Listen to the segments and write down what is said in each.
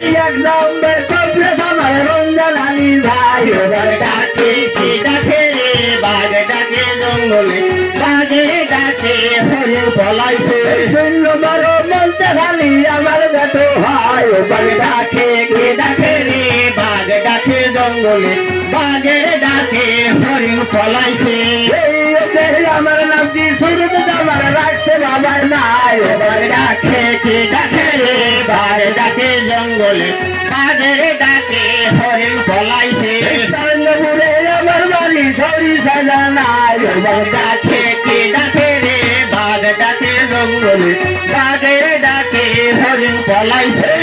আমার কি বাঘ বাঘে যত হয় এবার ডাকে কি ডাকে রে? বাঘ ডাকে জঙ্গলে? বাঘের ডাকে হরিণ পলাইছে। আমার নামটি সুরত আমার রাখছে বাবার নাই এবার ডাকে কি ডাকে ডাকে কি ডাকে রে বাঘ ডাকে জঙ্গলে। বাঘের ডাকে হরিণ পলাইছে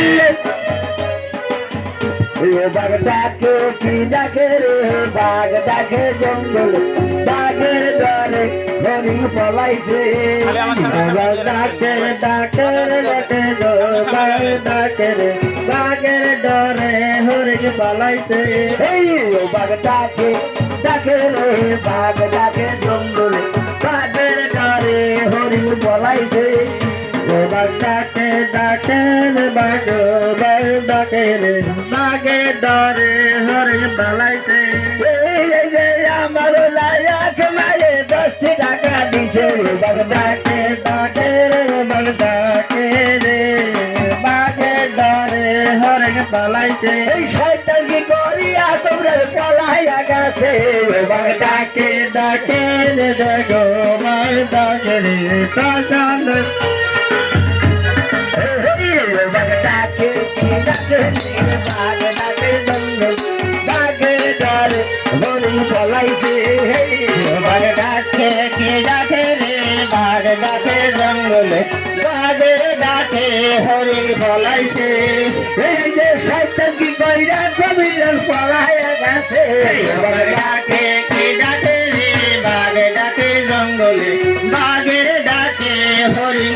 বাঘ ডাকে কি ডাকে রে বাঘ ডাকে জঙ্গল। বাঘের দরে হরি পলাইছে খালি আমার সামনে সামনে বাঘ ডাকে ডাকে। ডাকে বাঘ ডাকে রে বাঘের ডরে হরি পলাইছে এই বাঘ ডাকে ডাকে রে বাঘ ডাকে রে বাঘে ডরে হরে পালাইছে। এই যে আমার লায়াক মায়ে দশটি টাকা দিছে। রে বাঘ ডাকে ডাকে রে বাঘ ডাকে রে। বাঘে ডরে হরে পালাইছে। এই শয়তান কি করিয়া তোমরা পলাইয়া গেছে ডাকে ডাকে রে দেখো বাঘ ডাকে রে কাকান ডাকে জঙ্গল কে ডাকে রে বাগদাকে জঙ্গলে বাগে ডাকে হরি পলাইছে রে জঙ্গলে বাগের ডাকে হরিণ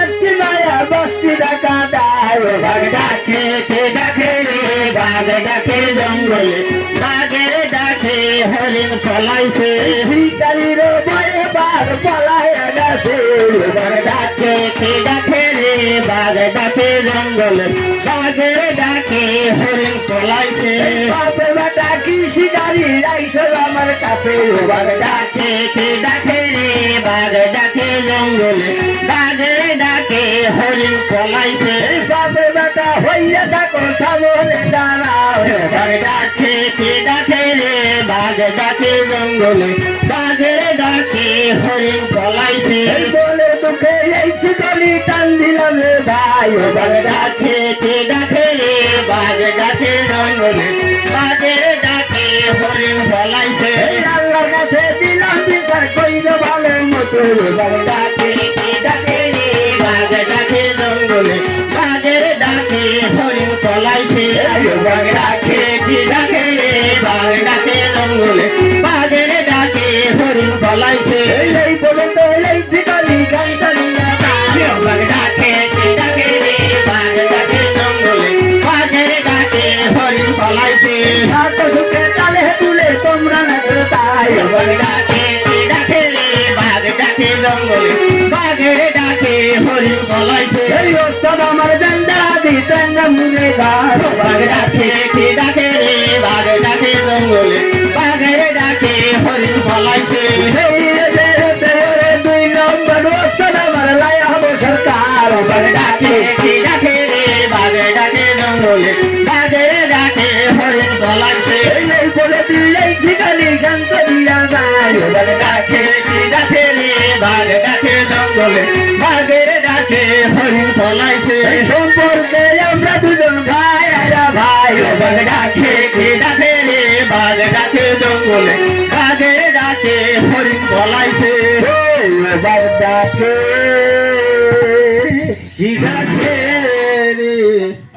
হরিণ পলাইছে শিকারির ভয়ে বার পলায় গেছে। বাঘ ডাকে কে ডাকে রে? বাঘ ডাকে জঙ্গলে। বাঘের ডাকে হরিণ পলাইছে। বাপে বেটা কি শিকারি রাইছো আমার কাছে। বাঘ ডাকে কে ডাকে রে? বাঘ ডাকে জঙ্গলে। বাঘের ডাকে হরিণ পলাইছে। বাপে বেটা হইয়া থাকো সামনে দাঁড়াও। বাঘ ডাকে কে ডাকে বাঘ ডাকে জঙ্গলে বাঘের ডাকে হরিণ পলাইছে। বলে তোকে এই শিকারি টান দিলাম রে ভাই বাঘ ডাকে কে ডাকে রে? বাঘ ডাকে জঙ্গলে বাঘের ডাকে হরিণ পলাইছে। আল্লাহর কাছে দিলাম বিচার কইল ভালো মতো। বাঘ ডাকে কে ডাকে রে? বাঘ ডাকে জঙ্গলে বাঘের ডাকে হরিণ পলাইছে। বাঘ বাঘ ডাকে কে ডাকে রে বাঘ ডাকে বাঘ ডাকে কে ডাকে রে বাঘ ডাকে জঙ্গলে। বাঘ ডাকে কে ডাকে সম্পর্কে আমরা বাঘ ডাকে ডাকে রে বাঘ ডাকে জঙ্গলে বাঘের ডাকে হরিণ বলাইছে। বাঘ ডাকে ডাকে রে